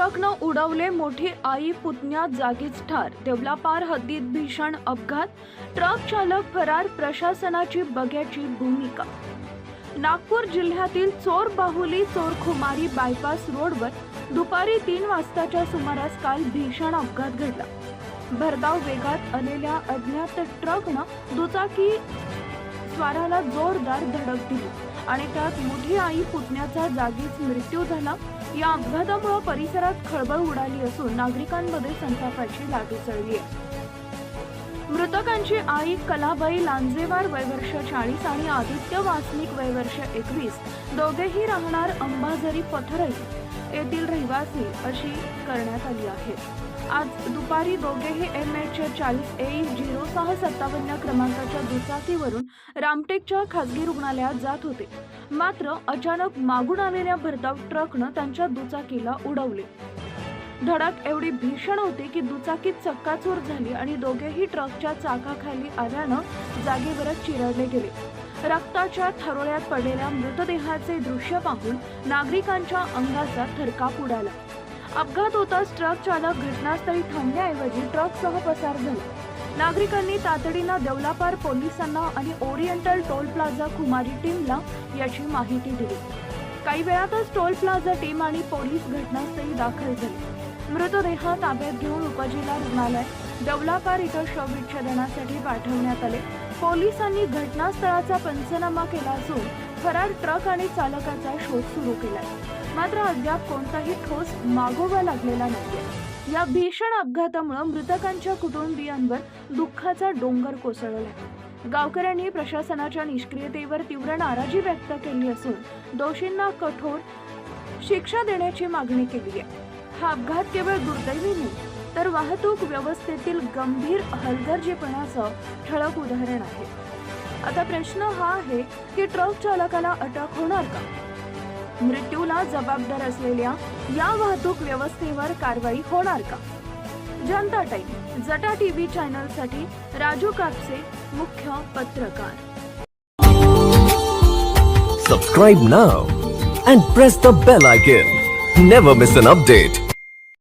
ट्रकनं उडवले मोठी आई पुतण्या जागीच ठार. देवलापार हद्दीत भीषण अपघात. ट्रक चालक फरार प्रशासनाची बघ्याची भूमिका. नागपूर जिल्ह्यातील चोर बाहुली चोरखुमारी बायपास रोडवर दुपारी तीन वाजताच्या सुमारास काल भीषण अपघात घडला. भरधाव वेगात आलेल्या अज्ञात ट्रकनं दुचाकी स्वाराला जोरदार धडक दिली. आणि त्यात मोठी आई पुतण्याचा जागीच मृत्यू झाला. या अपघातामुळे परिसरात खळबळ उडाली असून नागरिकांमध्ये संतापाची लाट उसळली आहे. मृतकांची आई कलाबाई लांजेवार वयवर्ष चाळीस आणि आदित्य वासनिक वयवर्ष एकवीस. दोघेही राहणार अंबाझरी पथरई येथील रहिवासी अशी करण्यात आली आहे. आज दुपारी दोघेही एम एच चाळीस ए झिरो सहा सत्तावन्न क्रमांकाच्या दुचाकीवरून रामटेकच्या खासगी रुग्णालयात जात होते. मात्र अचानक मागून आलेल्या भरधाव ट्रकनं त्यांच्या दुचाकीला उडवले. धडक एवढी भीषण होती की दुचाकीत चक्काचूर झाली आणि दोघेही ट्रकच्या चाकाखाली आल्यानं जागेवरच चिरडले गेले. रक्ताच्या थरोळ्यात पडलेल्या मृतदेहाचे दृश्य पाहून नागरिकांच्या अंगाचा थरकाप उडाला. अपघात होताच ट्रक चालक घटनास्थळी थांबण्याऐवजी ट्रकसह पसार झाला. नागरिकांनी तातडीनं देवलापार पोलिसांना आणि ओरिएंटल टोल प्लाझा कुमारी टीमला याची माहिती दिली. काही वेळातच टोल प्लाझा टीम आणि पोलीस घटनास्थळी दाखल झाले. मृतदेह ताब्यात घेऊन उपजिल्हा रुग्णालय देवलापार इथं शवविच्छेदनासाठी पाठवण्यात आले. पोलिसांनी घटनास्थळाचा पंचनामा केला असून फरार ट्रक आणि चालकाचा शोध सुरू केला मात्र अद्याप कोणताही ठोस मागोवा लागलेला नाहीये. या भीषण अपघातामुळे मृतकांच्या कुटुंबियांवर दुःखाचा डोंगर कोसळला गावकऱ्यांनी प्रशासनाच्या निष्क्रियतेवर तीव्र नाराजी व्यक्त केली असून दोषींना कठोर शिक्षा देण्याची मागणी केली आहे. हा अपघात केवळ दुर्दैवी नाही तर वाहतूक व्यवस्थेतील गंभीर हलगर्जीपणाचं ठळक उदाहरण आहे. आता प्रश्न हा आहे की ट्रक चालकाला अटक होणार का? मृत्यूला जबाबदार असलेल्या या वाहतूक व्यवस्थेवर कारवाई होणार का? जनता टाईम जटा टीव्ही चॅनलसाठी राजू कापसे मुख्य पत्रकार. Subscribe now and press the bell icon never miss an update